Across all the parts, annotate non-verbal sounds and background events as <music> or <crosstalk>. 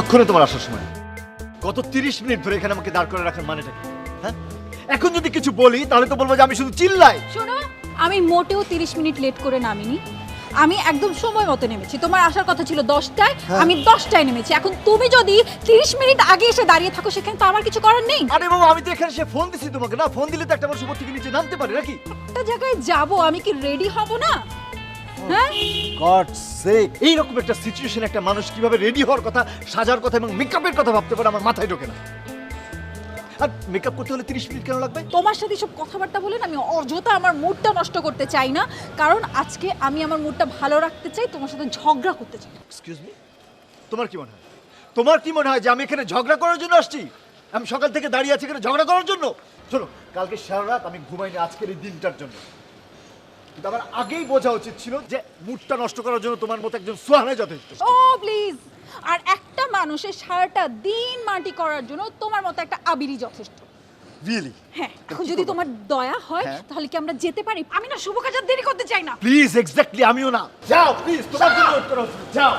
এক্ষুনি তোমার আসার সময়। গত তিরিশ মিনিট ধরে এখানে আমাকে দাঁড় করে রাখার মানেটা কি? হ্যাঁ? এখন যদি কিছু বলি তাহলে তো বলব যে আমি শুধু চিল্লাই। শোনো আমি মোটেও তিরিশ মিনিট লেট করে নামিনি। আমি একদম সময় মতো নেমেছি। তোমার আসার কথা ছিল দশটায় হ্যাঁ। আমি দশটায় নেমেছি। এখন তুমি যদি তিরিশ মিনিট আগে এসে দাঁড়িয়ে থাকো সেখানে তো আমার কিছু করার নেই। আরে বাবা আমি তো এখানে সে ফোন দিছি তোমাকে না? ফোন দিলে তো একটা মানুষ উপর থেকে নিচে নামতে পারে নাকি? একটা জায়গায় যাব আমি কি রেডি হব না? হ্যাঁ? God sake. এইরকম একটা সিচুয়েশন একটা মানুষ কীভাবে রেডি হওয়ার কথা সাজার কথা এবং মেকআপের কথা ভাবতে পারে আমার মাথায় ঢোকে না। আর মেকআপ করতে হলে তিরিশ মিনিট কেন লাগবে? তোমার সাথে সব কথাবার্তা বলে আমি অযথা আমার মুডটা নষ্ট করতে চাই না। কারণ আজকে আমি আমার মুডটা ভালো রাখতে চাই তোমার সাথে ঝগড়া করতে চাই। এক্সকিউজ মি তোমার কি মনে হয়? তোমার কি মনে হয় যে আমি এখানে ঝগড়া করার জন্য আসছি? আমি সকাল থেকে দাঁড়িয়ে আছি এখানে ঝগড়া করার জন্য? চলো কালকে সারা রাত আমি ঘুমাইনি আজকের এই দিনটার জন্য। কিন্তু আমার আগেই বোঝা উচিত ছিল যে মুডটা নষ্ট করার জন্য তোমার মতো একজন সোহানে যথেষ্ট। ও প্লিজ আর একটা মানুষের সারাটা দিন মাটি করার জন্য তোমার মতো একটা আবিরই যথেষ্ট। রিয়েলি হ্যাঁ এখন যদি তোমার দয়া হয় হ্যাঁ। তাহলে কি আমরা যেতে পারি? আমি না শুভ কাজ দেরি করতে চাই না। প্লিজ এক্স্যাক্টলি আমিও না। যাও প্লিজ তোমার জন্য ওয়েট করা যাও।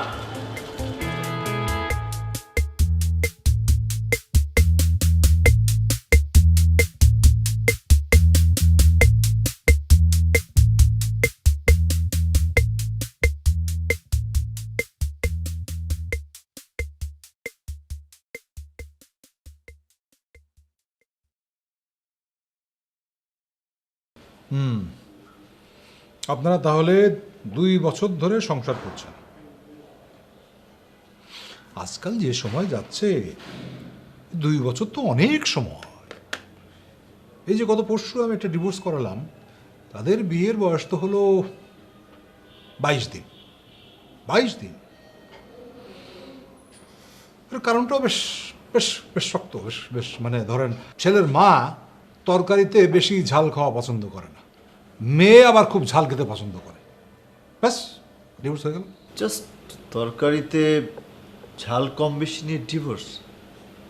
আপনারা তাহলে দুই বছর ধরে সংসার করছেন। আজকাল যে সময় যাচ্ছে, দুই বছর তো অনেক সময়। এই যে গত পরশু আমি একটা ডিভোর্স করালাম, তাদের বিয়ের বয়স তো হলো বাইশ দিন। বাইশ দিন। এর কারণটাও বেশ বেশ বেশ শক্ত, বেশ বেশ মানে ধরেন ছেলের মা তরকারিতে বেশি ঝাল খাওয়া পছন্দ করে না। মেয়ে আবার খুব ঝাল খেতে পছন্দ করে। ব্যাস ডিভোর্স হয়ে গেল। জাস্ট তরকারিতে ঝাল কম বেশি নিয়ে ডিভোর্স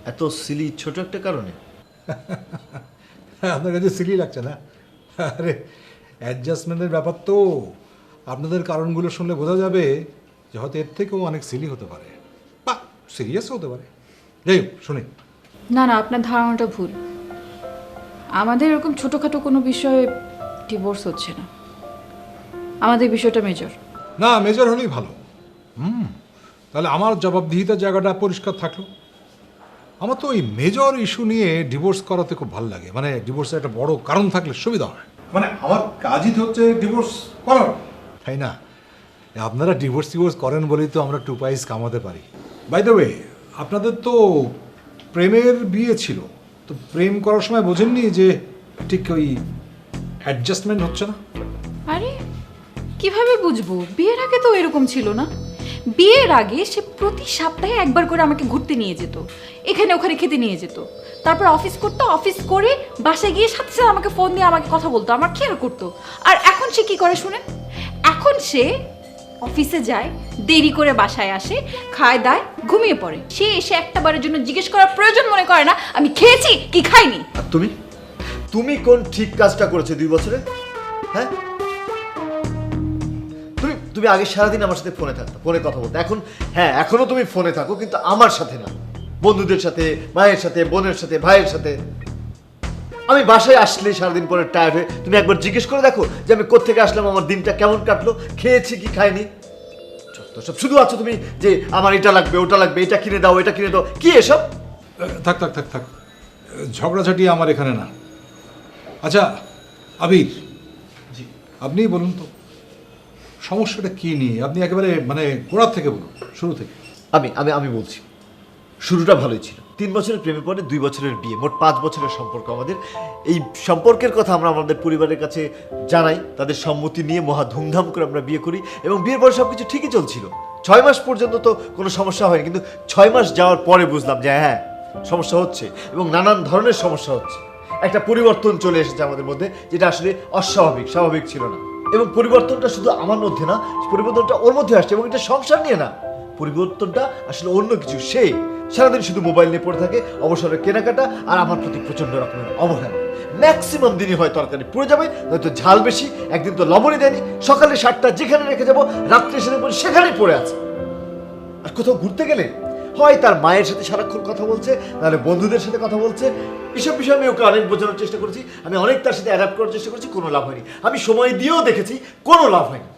এত সিলি ছোট একটা কারণে? <laughs> আপনার কাছে সিলি লাগছে না? আরে অ্যাডজাস্টমেন্টের ব্যাপার তো। আপনাদের কারণগুলো শুনলে বোঝা যাবে যে হয়তো এর থেকেও অনেক সিলি হতে পারে। বা সিরিয়াসও হতে পারে। যাই হোক শুনি। না না আপনার ধারণাটা ভুল। আমাদের এরকম ছোটোখাটো কোনো বিষয়ে ডিভোর্স হচ্ছে না। আমাদের বিষয়টা মেজর না মেজর হলেই ভালো। হুম তাহলে আমার জবাবদিহিতার জায়গাটা পরিষ্কার থাকল। আমার তো ওই মেজর ইস্যু নিয়ে ডিভোর্স করাতে খুব ভালো লাগে। মানে ডিভোর্সের একটা বড় কারণ থাকলে সুবিধা হয়। মানে আমার কাজই তো হচ্ছে ডিভোর্স করার। তাই না? আপনারা ডিভোর্স ডিভোর্স করেন বলেই তো আমরা টু পাইস কামাতে পারি। বাই দ্য ওয়ে আপনাদের তো প্রেমের বিয়ে ছিল। তো প্রেম করার সময় বোঝেননি যে ঠিক ওই অ্যাডজাস্টমেন্ট হচ্ছে না। আরে কীভাবে বুঝব? বিয়ের আগে তো এরকম ছিল না। বিয়ের আগে সে প্রতি সপ্তাহে একবার করে আমাকে ঘুরতে নিয়ে যেত। এখানে ওখানে খেতে নিয়ে যেত। তারপর অফিস করতো অফিস করে বাসায় গিয়ে সাথে সাথে আমাকে ফোন দিয়ে আমাকে কথা বলতো। আমার কেয়ার করতো? আর এখন সে কি করে শুনেন? এখন সে অফিসে যায় দেরি করে বাসায় আসে খায় দায় ঘুমিয়ে পড়ে। সে এসে একটা বারের জন্য জিজ্ঞেস করার প্রয়োজন মনে করে না আমি খেয়েছি কি খাইনি। তুমি? তুমি কোন ঠিক কাজটা করেছ দুই বছরে? হ্যাঁ? তুমি তুমি আগে সারাদিন আমার সাথে ফোনে থাকতো, ফোনে কথা বলতো। এখন হ্যাঁ এখনও তুমি ফোনে থাকো, কিন্তু আমার সাথে না। বন্ধুদের সাথে, মায়ের সাথে, বোনের সাথে, ভাইয়ের সাথে। আমি বাসায় আসলে সারাদিন পরে টায়ার্ড হয়ে, তুমি একবার জিজ্ঞেস করে দেখো যে আমি কোত্থেকে আসলাম, আমার দিনটা কেমন কাটলো, খেয়েছি কি খাইনি? সব শুধু আছো তুমি যে আমার এটা লাগবে, ওটা লাগবে, এটা কিনে দাও, এটা কিনে দাও, কি এসব? থাক থাক থাক থাক। ঝগড়াঝাটি আমার এখানে না। আচ্ছা আবির। জি। আপনি বলুন তো সমস্যাটা কি নিয়ে? আপনি একেবারে মানে গোড়ার থেকে বলুন শুরু থেকে। আমি আমি আমি বলছি শুরুটা ভালোই ছিল। তিন বছরের প্রেমে পরে দুই বছরের বিয়ে মোট পাঁচ বছরের সম্পর্ক আমাদের। এই সম্পর্কের কথা আমরা আমাদের পরিবারের কাছে জানাই তাদের সম্মতি নিয়ে মহা ধুমধাম করে আমরা বিয়ে করি এবং বিয়ের পরে সব কিছু ঠিকই চলছিল। ছয় মাস পর্যন্ত তো কোনো সমস্যা হয়নি কিন্তু ছয় মাস যাওয়ার পরে বুঝলাম যে হ্যাঁ সমস্যা হচ্ছে এবং নানান ধরনের সমস্যা হচ্ছে। একটা পরিবর্তন চলে এসেছে আমাদের মধ্যে, যেটা আসলে অস্বাভাবিক, স্বাভাবিক ছিল না। এবং পরিবর্তনটা শুধু আমার মধ্যে না, পরিবর্তনটা ওর মধ্যে আসছে এবং এটা সংসার নিয়ে না। পরিবর্তনটা আসলে অন্য কিছু, সে সারাদিন শুধু মোবাইল নিয়ে পড়ে থাকে অবসরে কেনাকাটা আর আমার প্রতি প্রচণ্ড রকমের অবহেলা। ম্যাক্সিমাম দিনই হয় তরকারি পুড়ে যাবে, নয়তো ঝাল বেশি, একদিন তো লবণই দেয়নি। সকালে সাতটা যেখানে রেখে যাব, রাত্রে দেখব সেখানেই পড়ে আছে। আর কোথাও ঘুরতে গেলে হয় তার মায়ের সাথে সারাক্ষণ কথা বলছে নাহলে বন্ধুদের সাথে কথা বলছে। এসব বিষয়ে আমি ওকে অনেক বোঝানোর চেষ্টা করেছি, আমি অনেক তার সাথে অ্যাডাপ্ট করার চেষ্টা করেছি, কোনো লাভ হয়নি। আমি সময় দিয়েও দেখেছি, কোনো লাভ হয়নি।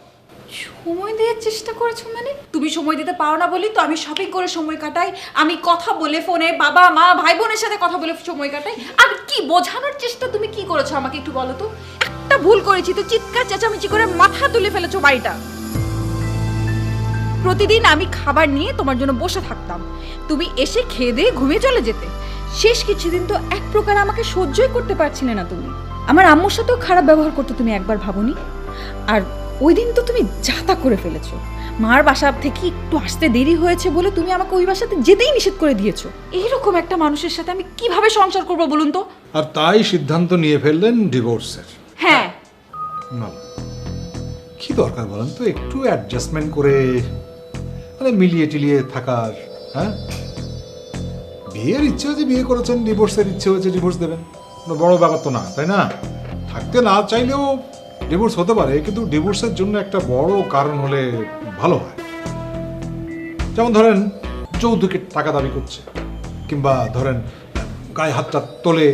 সময় দেওয়ার চেষ্টা করেছ মানে? তুমি সময় দিতে পারো না বলি তো আমি শপিং করে সময় কাটাই, আমি কথা বলে ফোনে, বাবা, মা ভাই বোনের সাথে কথা বলে সময় কাটাই। আর কি বোঝানোর চেষ্টা তুমি কি করেছ আমাকে একটু বলো তো? একটা ভুল করেছি তো চিৎকার, চেঁচামেচি করে মাথা তুলে ফেলেছো বাড়িটা। প্রতিদিন আমি খাবার নিয়ে তোমার জন্য বসে থাকতাম। তুমি এসে খেয়ে দিয়ে ঘুমিয়ে চলে যেতে। শেষ কিছুদিন তো এক প্রকার আমাকে সহ্যই করতে পারছিলে না তুমি। আমার আম্মুর সাথেও খারাপ ব্যবহার করতে তুমি একবার ভাবনি? আর ওই দিন তো তুমি যাতা করে ফেলেছো। মার বাসা থেকে একটু আসতে দেরি হয়েছে বলে তুমি আমাকে ওই বাসাতে যেতেই নিষেধ করে দিয়েছ। এইরকম একটা মানুষের সাথে আমি কীভাবে সংসার করব বলুন তো? আর তাই সিদ্ধান্ত নিয়ে ফেললেন ডিভোর্সের। হ্যাঁ। কি দরকার বলেন তো? একটু অ্যাডজাস্টমেন্ট করে মানে মিলিয়ে টিলিয়ে থাকার হ্যাঁ? বিয়ের ইচ্ছে হয়েছে বিয়ে করেছেন ডিভোর্সের ইচ্ছে হয়েছে ডিভোর্স দেবেন। কোনো বড় ব্যাপার তো না, তাই না? থাকতে না চাইলেও ডিভোর্স হতে পারে, কিন্তু ডিভোর্সের জন্য একটা বড় কারণ হলে ভালো হয়। যেমন ধরেন যৌতুকের টাকা দাবি করছে, কিংবা ধরেন, গায়ে হাতটা তোলে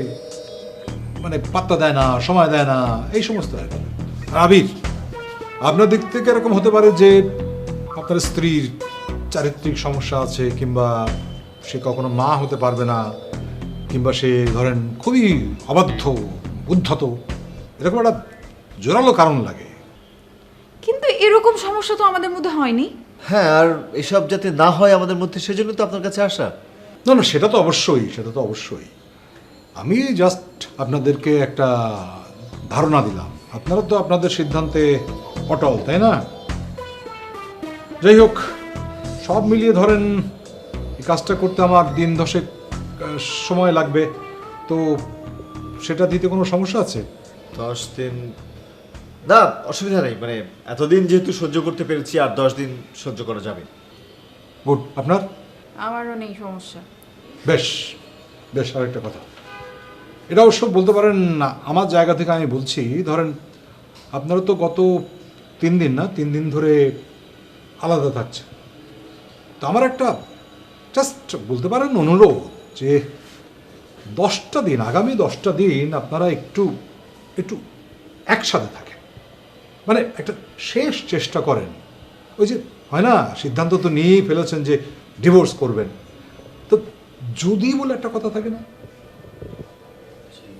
মানে পাত্তা দেয় না, সময় দেয় না, এই সমস্ত আবির, আপনার দিক থেকে এরকম হতে পারে যে আপনার স্ত্রীর চারিত্রিক সমস্যা আছে কিংবা সে কখনো মা হতে পারবে না কিংবা সে ধরেন খুবই অবাধ্য উদ্ধত এরকম একটা জোরালো কারণ লাগে। কিন্তু এরকম সমস্যা তো আমাদের মধ্যে হয়নি। হ্যাঁ আর এসব যাতে না হয় আমাদের মধ্যে সেজন্য তো আপনার কাছে আসা। না না সেটা তো অবশ্যই সেটা তো অবশ্যই। আমি জাস্ট আপনাদেরকে একটা ধারণা দিলাম। আপনারা তো আপনাদের সিদ্ধান্তে অটল তাই না? যাই হোক সব মিলিয়ে ধরেন এই কাজটা করতে আমার দিন দশেক সময় লাগবে। তো সেটা দিতে কোনো সমস্যা আছে? দশ দিন না অসুবিধা নেই। মানে এতদিন যেহেতু সহ্য করতে পেরেছি আর দশ দিন সহ্য করা যাবে। গুড আপনার? আমারও নেই সমস্যা। বেশ বেশ আরেকটা কথা। এটা অবশ্য বলতে পারেন না আমার জায়গা থেকে আমি বলছি ধরেন আপনারা তো গত তিন দিন না তিন দিন ধরে আলাদা থাকছে। আমার একটা জাস্ট বলতে পারেন অনুরোধ যে দশটা দিন, আগামী দশটা দিন আপনারা একটু একটু একসাথে থাকেন। মানে একটা শেষ চেষ্টা করেন। ওই যে হয় না, সিদ্ধান্ত তো নিয়েই ফেলেছেন যে ডিভোর্স করবেন। তো যদি বলে একটা কথা থাকে না?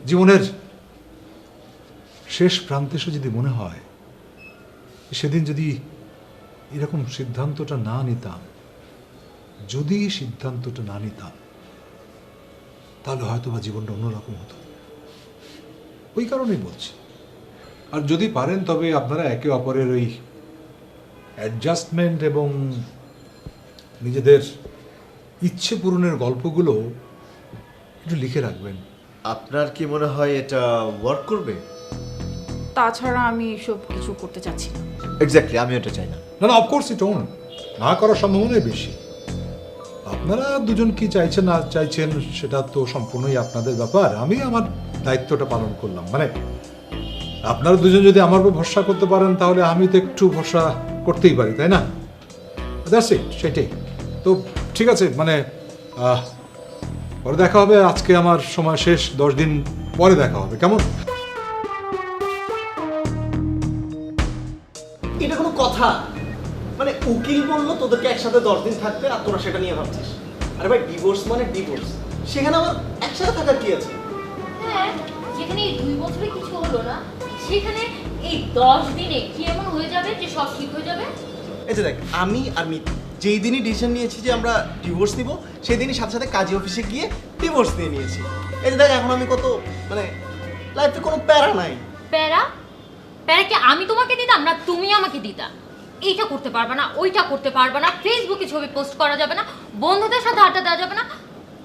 জীবনের শেষ প্রান্তে এসে যদি মনে হয়, সেদিন যদি এরকম সিদ্ধান্তটা না নিতাম যদি সিদ্ধান্তটা না নিতাম তাহলে হয়তো বা জীবনটা অন্যরকম হতো। ওই কারণেই বলছি। আর যদি পারেন তবে আপনারা একে অপরের ওই অ্যাডজাস্টমেন্ট এবং নিজেদের ইচ্ছে পূরণের গল্পগুলো একটু লিখে রাখবেন। আপনার কি মনে হয় এটা ওয়ার্ক করবে? তাছাড়া আমি এসব কিছু করতে চাচ্ছি না। এক্স্যাক্টলি আমি এটা চাই না। না না অফকোর্স ইট ওন না করার সম্ভাবনাই বেশি। আপনারা দুজন কি চাইছেন, না চাইছেন, সেটা তো সম্পূর্ণই আপনাদের ব্যাপার। আমি আমার দায়িত্বটা পালন করলাম। মানে আপনারা দুজন যদি আমার উপর ভরসা করতে পারেন, তাহলে আমি তো একটু ভরসা করতেই পারি, তাই না? সেটাই। তো ঠিক আছে মানে পরে দেখা হবে, আজকে আমার সময় শেষ, দশ দিন পরে দেখা হবে, কেমন? এটা কোনো কথা। মানে উকিল বলল তোদেরকে একসাথে দশ দিন থাকবে আর তোরা সেটা নিয়ে ভাবছিস। আরে ভাই ডিভোর্স মানে ডিভোর্স সেখানে আমার একসাথে থাকার কি আছে? হ্যাঁ যেখানে এই দুই বছরে কিছু হলো না সেখানে এই দশ দিনে কি এমন হয়ে যাবে যে সব ঠিক হয়ে যাবে? এই যে দেখ আমি আর মিত যেই দিনই ডিসিশন নিয়েছি যে আমরা ডিভোর্স নিব সেই দিনই সাথে সাথে কাজী অফিসে গিয়ে ডিভোর্স নিয়ে নিয়েছি। এই যে দেখ এখন আমি কত মানে লাইফে কোনো প্যারা নাই। প্যারা? প্যারা কি আমি তোমাকে দিতাম না তুমি আমাকে দিতা? এইটা করতে পারবে না ওইটা করতে পারবে না ফেসবুকে ছবি পোস্ট করা যাবে না বন্ধুদের সাথে আড্ডা দেওয়া যাবে না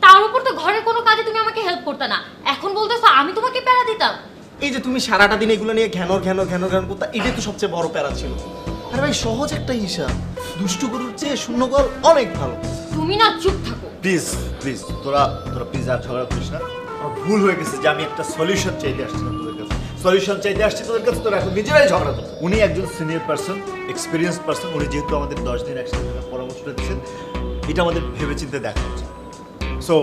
তার উপর তো ঘরের কোনো কাজে তুমি আমাকে হেল্প করতে না। এখন বলতেছো আমি তোমাকে প্যারা দিতাম। এই যে তুমি সারাটা দিন এগুলো নিয়ে ঘ্যানর ঘ্যানর ঘ্যানর ঘ্যানর করতে এটাই তো সবচেয়ে বড় প্যারা ছিল। আরে ভাই সহজ একটা হিসাব। দুষ্টু গরুর চেয়ে শূন্য গল অনেক ভালো। তুমি না চুপ থাকো। প্লিজ প্লিজ তোরা তোরা প্লিজ আর ঝগড়া করিস না। আমার ভুল হয়ে গেছে যে আমি একটা সলিউশন চাইতে আসছিলাম তোদের সলিউশন চাইতে আসছি তোদের কাছে তোরা এখন নিজেরাই ঝগড়া করছ। উনি একজন সিনিয়র পার্সন এক্সপিরিয়েন্স পার্সন উনি যেহেতু আমাদের দশ দিন একসাথে থাকার পরামর্শ দিচ্ছেন এটা আমাদের ভেবেচিন্তে দেখা উচিত so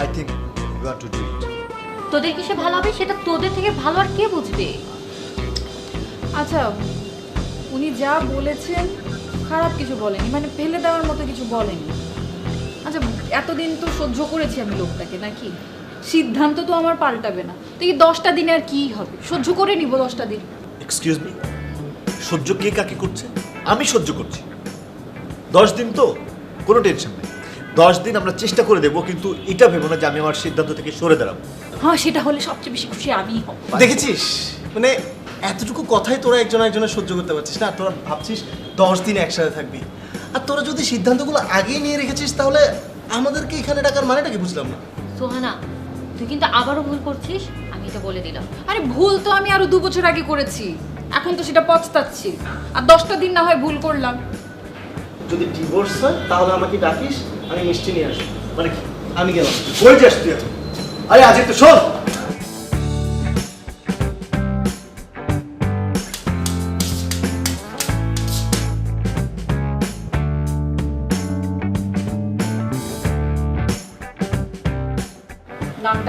I think you are to do it তোদের কিসে ভালো হবে? সেটা তোদের থেকে ভালো আর কে বুঝবে? আচ্ছা উনি যা বলেছেন খারাপ কিছু বলেনি মানে ফেলে দেওয়ার মতো কিছু বলেনি। আচ্ছা এতদিন তো সহ্য করেছি আমি লোকটাকে নাকি? সিদ্ধান্ত তো আমার পাল্টাবে না। তো এই দশটা দিনে আর কি হবে? সহ্য করে নিব দশটা দিন। এক্সকিউজ মি সহ্য কে কাকে করছে? আমি সহ্য করছি। দশ দিন তো কোনো টেনশন নেই। দশ দিন আমরা চেষ্টা করে দেবো কিন্তু এটা ভেবো না যে আমি আমার সিদ্ধান্ত থেকে সরে দাঁড়াবো। হ্যাঁ সেটা হলে সবচেয়ে বেশি খুশি আমিই হব। দেখেছিস? মানে এতটুকু কথাই তোরা একজন একজনের সহ্য করতে পারছিস না তোরা ভাবছিস দশ দিন একসাথে থাকবি। আর তোরা যদি সিদ্ধান্তগুলো আগেই নিয়ে রেখেছিস তাহলে আমাদেরকে এখানে ডাকার মানেটা কি বুঝলাম না? সোহানা তুই কিন্তু আবারও ভুল করছিস, আমি এটা বলে দিলাম। আরে ভুল তো আমি আরও দু বছর আগে করেছি। এখন তো সেটা পচতাচ্ছি আর দশটা দিন না হয় ভুল করলাম। যদি ডিভোর্স হয়, তাহলে আমাকে ডাকিস, আমি মিষ্টি নিয়ে আসব। মানে আমি গেলাম। বই যাস তুই আরে আজ একটু শোন!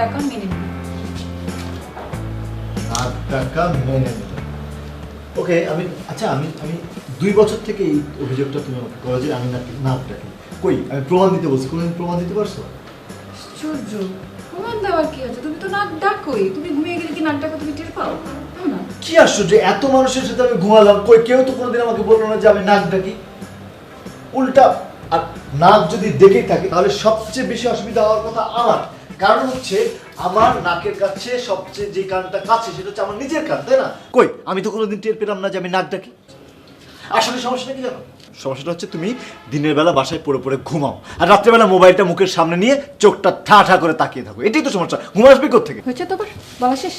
টাকা মেনে নিবি। টাকা মেনে ওকে আমি আচ্ছা আমি আমি দুই বছর থেকে এই অভিযোগটা তুমি আমাকে করো যে আমি নাকি ডাকি কই আমি প্রমাণ দিতে বলছি কোনোদিন প্রমাণ দিতে পারছ? আশ্চর্য প্রমাণ দেওয়ার কি আছে? তুমি তো নাক ডাকোই তুমি ঘুমিয়ে গেলে কি নাক ডাকা তুমি টের পাও? কি আশ্চর্য এত মানুষের সাথে আমি ঘুমালাম কই কেউ তো কোনোদিন আমাকে বলল না যে আমি নাক ডাকি? উল্টা আর নাক যদি দেখেই থাকে তাহলে সবচেয়ে বেশি অসুবিধা হওয়ার কথা আমার। কারণ হচ্ছে আমার নাকের কাছে সবচেয়ে যে কানটা কাছে সেটা হচ্ছে আমার নিজের কান তাই না? কই আমি তো কোনোদিন টের পেলাম না যে আমি নাক ডাকি। আসলে সমস্যাটা কি জানো? সমস্যাটা হচ্ছে তুমি দিনের বেলা বাসায় পড়ে পড়ে ঘুমাও আর রাত্রেবেলা মোবাইলটা মুখের সামনে নিয়ে চোখটা ঠা ঠা করে তাকিয়ে থাকো এটাই তো সমস্যা। ঘুম আসবে থেকে হয়েছে তো আবার বলা শেষ।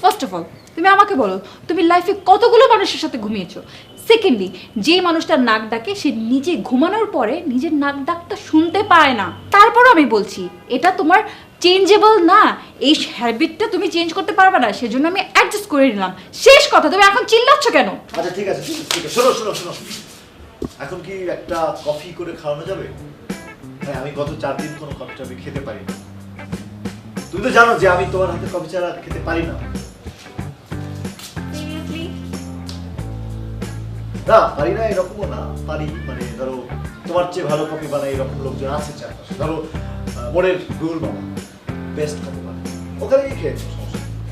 ফার্স্ট অফ অল তুমি আমাকে বলো তুমি লাইফে কতগুলো মানুষের সাথে ঘুমিয়েছো? সেকেন্ডলি যে মানুষটা নাক ডাকে, সে নিজে ঘুমানোর পরে নিজের নাক ডাকটা শুনতে পায় না। তারপরও আমি বলছি, এটা তোমার চেঞ্জেবল না। এই হ্যাবিটটা তুমি চেঞ্জ করতে পারবে না, সেজন্য আমি অ্যাডজাস্ট করে নিলাম। শেষ কথা, তুমি এখন চিল্লাচ্ছ কেন? আচ্ছা ঠিক আছে ঠিক আছে শোনো শোনো শোনো। এখন কি একটা কফি করে খাওয়ানো যাবে? হ্যাঁ আমি গত চার দিন কোনো কফি টফি খেতে পারি না তুমি তো জানো যে আমি তোমার হাতে কফি ছাড়া খেতে পারি না। না পারি না এরকমও না। পারি মানে ধরো তোমার চেয়ে ভালো কপি বানায় এরকম লোকজন আছে চারপাশে। ধরো মোড়ের গুগল বাবা বেস্ট কপি বানায়। ওখানে গিয়ে খেয়েছো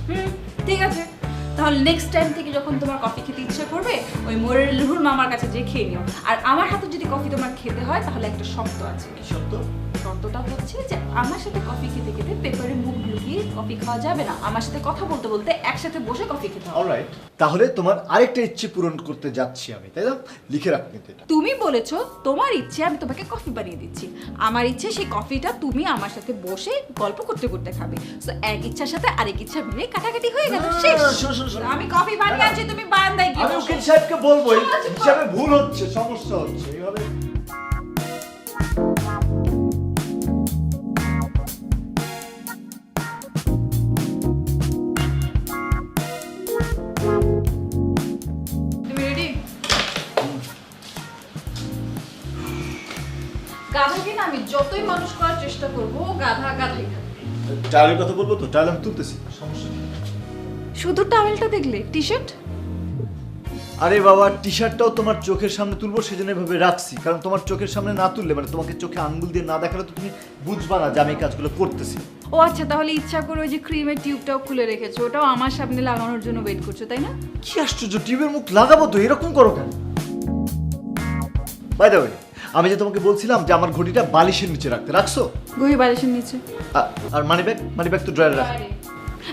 হুম ঠিক আছে। তাহলে নেক্সট টাইম থেকে যখন তোমার কফি খেতে ইচ্ছে করবে ওই মোরের লুহুর মামার কাছে যে খেয়ে নিও। আর আমার হাতে যদি কফি তোমার খেতে হয় তাহলে একটা শর্ত আছে। কি সত্য শর্তটা হচ্ছে যে আমার সাথে কফি খেতে খেতে পেপারে মুখ ঢুকিয়ে কফি খাওয়া যাবে না। আমার সাথে কথা বলতে বলতে একসাথে বসে কফি খেতে হবে। অলরাইট তাহলে তোমার আরেকটা ইচ্ছে পূরণ করতে যাচ্ছি আমি তাই না? লিখে রাখো কিন্তু এটা। তুমি বলেছ তোমার ইচ্ছে আমি তোমাকে কফি বানিয়ে দিচ্ছি। আমার ইচ্ছে সেই কফিটা তুমি আমার সাথে বসে গল্প করতে করতে খাবে। সো এক ইচ্ছার সাথে আরেক ইচ্ছা মিলে কাটাকাটি হয়ে গেল না, শেষ। শোনো, শোনো, শোনো। আমি কফি বানিয়ে। আনছি তুমি বারান্দায় গিয়ে আমি বসো। উকিল সাহেবকে বলব এই আচ্ছা, হিসাবে ভুল হচ্ছে সমস্যা হচ্ছে এইভাবে যতই মানুষ করার চেষ্টা করব গাধা গাধাই থাকবে টাইলের কথা বলব তো? টাইল আমি তুলতেছি। সমস্যা শুধু টাওয়েলটা দেখলে? টি শার্ট আরে বাবা টি শার্টটাও তোমার চোখের সামনে তুলবো সেজন্য এভাবে রাখছি। কারণ তোমার চোখের সামনে না তুললে মানে তোমাকে চোখে আঙ্গুল দিয়ে না দেখালে তো তুমি বুঝবা না যে আমি এই কাজগুলো করতেছি। ও আচ্ছা তাহলে ইচ্ছা করে ওই যে ক্রিমের টিউবটাও খুলে রেখেছো। ওটাও আমার সামনে লাগানোর জন্য ওয়েট করছ তাই না? কি আশ্চর্য টিউবের মুখ লাগাবো তো? এরকম করো কেন? বাই দ্য আমি যে তোমাকে বলছিলাম যে আমার ঘড়িটা বালিশের নিচে রাখতে রাখছো? গহি বালিশের নিচে। আ- আর মানি ব্যাগ মানি ব্যাগ তো ড্রয়ারে রাখ।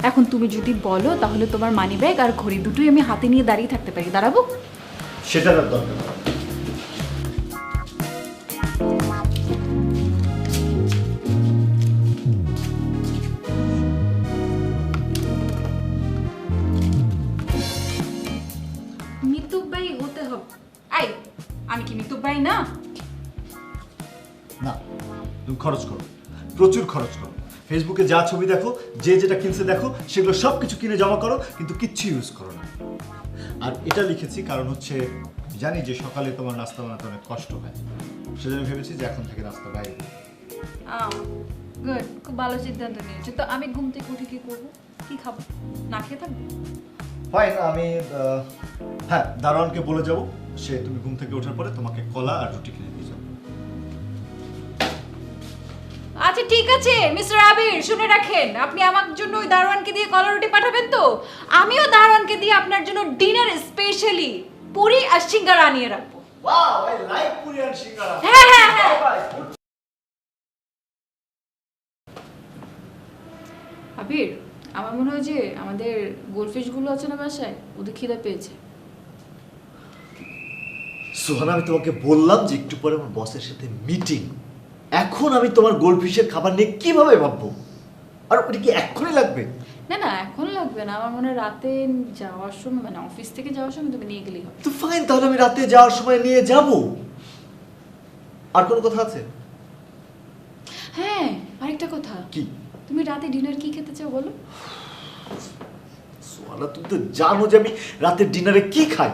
এখন তুমি যদি বলো তাহলে তোমার মানি ব্যাগ আর ঘড়ি দুটোই আমি হাতে নিয়ে দাঁড়িয়ে থাকতে পারি। দাঁড়াবো? সেটার আর দরকার নেই। মিতুবাই হতে হবে। আই আমি কি মিতুবাই না? তুমি খরচ করো। প্রচুর খরচ করো। ফেসবুকে যা ছবি দেখো যে যেটা কিনছে দেখো সেগুলো সব কিছু কিনে জমা করো কিন্তু কিচ্ছু ইউজ করো না। আর এটা লিখেছি কারণ হচ্ছে জানি যে সকালে তোমার নাস্তা বানাতে অনেক কষ্ট হয়। সেজন্য ভেবেছি যে এখন থেকে নাস্তা বাইরে। গুড খুব ভালো সিদ্ধান্ত নিয়েছো। তো আমি ঘুম থেকে উঠে কি করব? কি খাব? না খেয়ে থাকব? ফাইন আমি হ্যাঁ দারোয়ানকে বলে যাব। সে তুমি ঘুম থেকে ওঠার পরে তোমাকে কলা আর রুটি কিনে আচ্ছা ঠিক আছে মিস্টার আবির শুনে রাখেন। আপনি আমার জন্য ওই দারোয়ানকে দিয়ে কলা রুটি পাঠাবেন তো? আমিও দারোয়ানকে দিয়ে আপনার জন্য ডিনার স্পেশালি পুরি আর সিঙ্গারা আনিয়ে রাখব। ওয়াও আই লাইক পুরি আর সিঙ্গারা। হ্যাঁ হ্যাঁ হ্যাঁ। আবির আমার মনে হয় যে আমাদের গোলফিশগুলো আছে না বাসায়? ওদের খিদে পেয়েছে। সোহান আমি তোমাকে বললাম যে একটু পরে আমার বসের সাথে মিটিং এখন আমি তোমার গোল্ডফিশের খাবার নিয়ে কীভাবে ভাববো? আর ওটা কি এক্ষুনি লাগবে? না না এখন লাগবে না। আমার মনে রাতে যাওয়ার সময় মানে অফিস থেকে যাওয়ার সময় তুমি নিয়ে গেলেই হবে। তো ফাইন তাহলে আমি রাতে যাওয়ার সময় নিয়ে যাব। আর কোনো কথা আছে? হ্যাঁ আরেকটা কথা। কি? তুমি রাতে ডিনার কি খেতে চাও বলো? সোহানা তুমি তো জানো যে আমি রাতের ডিনারে কি খাই।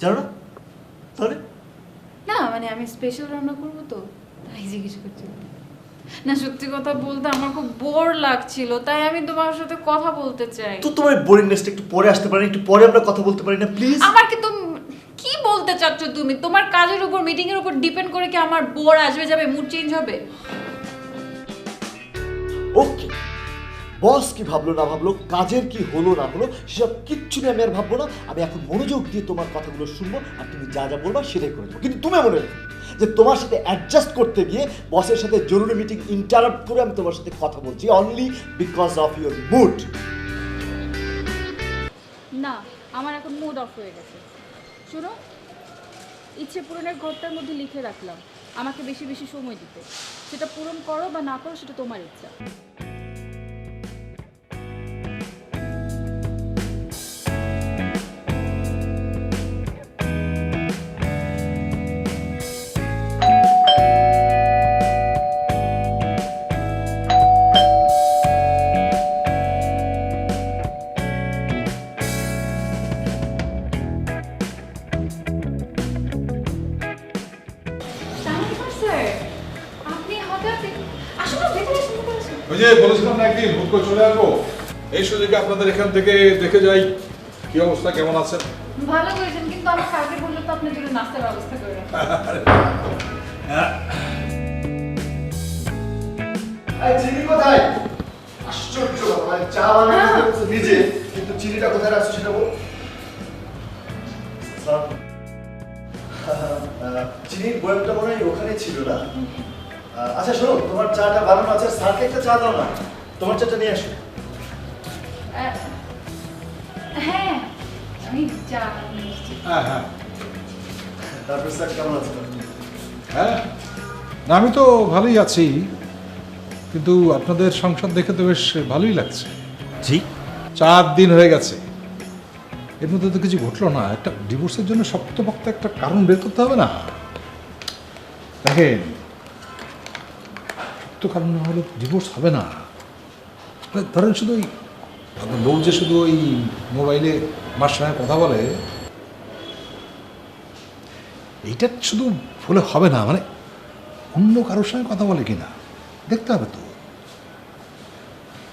জানো না? তাহলে? না মানে আমি স্পেশাল রান্না করব তো। তাই জিজ্ঞেস না সত্যি কথা বলতে আমার খুব বোর লাগছিল তাই আমি তোমার সাথে কথা বলতে চাই। তো তোমার বোরিংনেসটা একটু পরে আসতে পারি একটু পরে আমরা কথা বলতে পারি না প্লিজ আমার কি তুমি কি বলতে চাচ্ছ তুমি? তোমার কাজের উপর মিটিং এর উপর ডিপেন্ড করে কি আমার বোর আসবে যাবে মুড চেঞ্জ হবে? ওকে বস কি ভাবলো না ভাবলো কাজের কি হলো না হলো সেসব কিচ্ছু নিয়ে আমি আর ভাববো না। আমি এখন মনোযোগ দিয়ে তোমার কথাগুলো শুনব আর তুমি যা যা বলবা সেটাই করে দেবো। কিন্তু তুমি মনে রেখো যে তোমার সাথে অ্যাডজাস্ট করতে গিয়ে বসের সাথে জরুরি মিটিং ইন্টারাপ্ট করে আমি তোমার সাথে কথা বলছি only because of your mood না, আমার এখন মুড অফ হয়ে গেছে। শোনো, ইচ্ছে পূরণের ঘরটার মধ্যে লিখে রাখলাম। আমাকে বেশি বেশি সময় দিতে। সেটা পূরণ করো বা না করো, সেটা তোমার ইচ্ছা। ওই যে বলেছিলাম না একদিন হুট করে চলে আসব? এই সুযোগে আপনাদের এখান থেকে দেখে যাই কি অবস্থা কেমন আছেন? ভালো করেছেন কিন্তু আমার স্যারকে বললে তো আপনার জন্য নাস্তার ব্যবস্থা করে। চিনি কোথায়? আশ্চর্য মানে চা বানাতে হচ্ছে নিজে কিন্তু চিনিটা কোথায় রাখছো সেটা বল। চিনির বয়ামটা মনে হয় ওখানে ছিল না। আচ্ছা শোনো তোমার চাটা বানানো আছে স্যারকে একটা চা দাও না। তোমার চাটা নিয়ে আসো। হ্যাঁ আমি চা হ্যাঁ হ্যাঁ। তারপর স্যার কেমন আছেন হ্যাঁ আমি তো ভালোই আছি কিন্তু আপনাদের সংসার দেখে তো বেশ ভালোই লাগছে। জি। চার দিন হয়ে গেছে। এর মধ্যে তো কিছু ঘটলো না একটা ডিভোর্সের জন্য শক্তপক্ত একটা কারণ বের করতে হবে না। দেখেন শক্ত কারণ না হলে ডিভোর্স হবে না ধরেন শুধু ওই বউ যে শুধু ওই মোবাইলে মার সঙ্গে কথা বলে এইটা শুধু হলে হবে না মানে অন্য কারোর সঙ্গে কথা বলে কিনা দেখতে হবে তো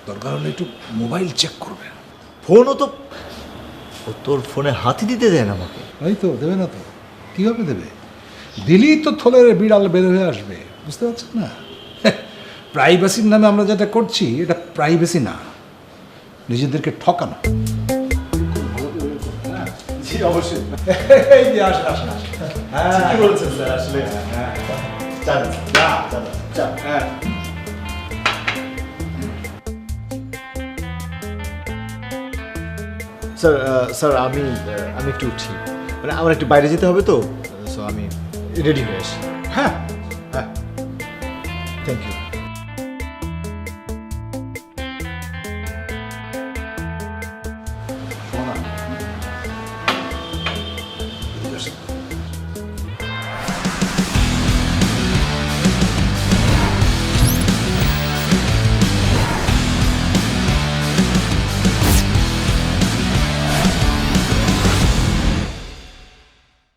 দরকার হলে একটু মোবাইল চেক করবে ফোনও তো ও তোর ফোনে হাতি দিতে দেয় না আমাকে ওই তো দেবে না তো কীভাবে দেবে দিলেই তো থলের বিড়াল বের হয়ে আসবে বুঝতে পারছেন না প্রাইভেসির নামে আমরা যেটা করছি এটা প্রাইভেসি না। নিজেদেরকে ঠকানো। জি অবশ্যই। <laughs> এই যে আসেন আসেন আসেন। ঠিকই বলছেন স্যার আসলে। চা দিন, চা, চা, চা। হ্যাঁ। স্যার স্যার আমি আমি একটু উঠি মানে আমার একটু বাইরে যেতে হবে তো সো আমি রেডি হয়ে আসি। হ্যাঁ হ্যাঁ।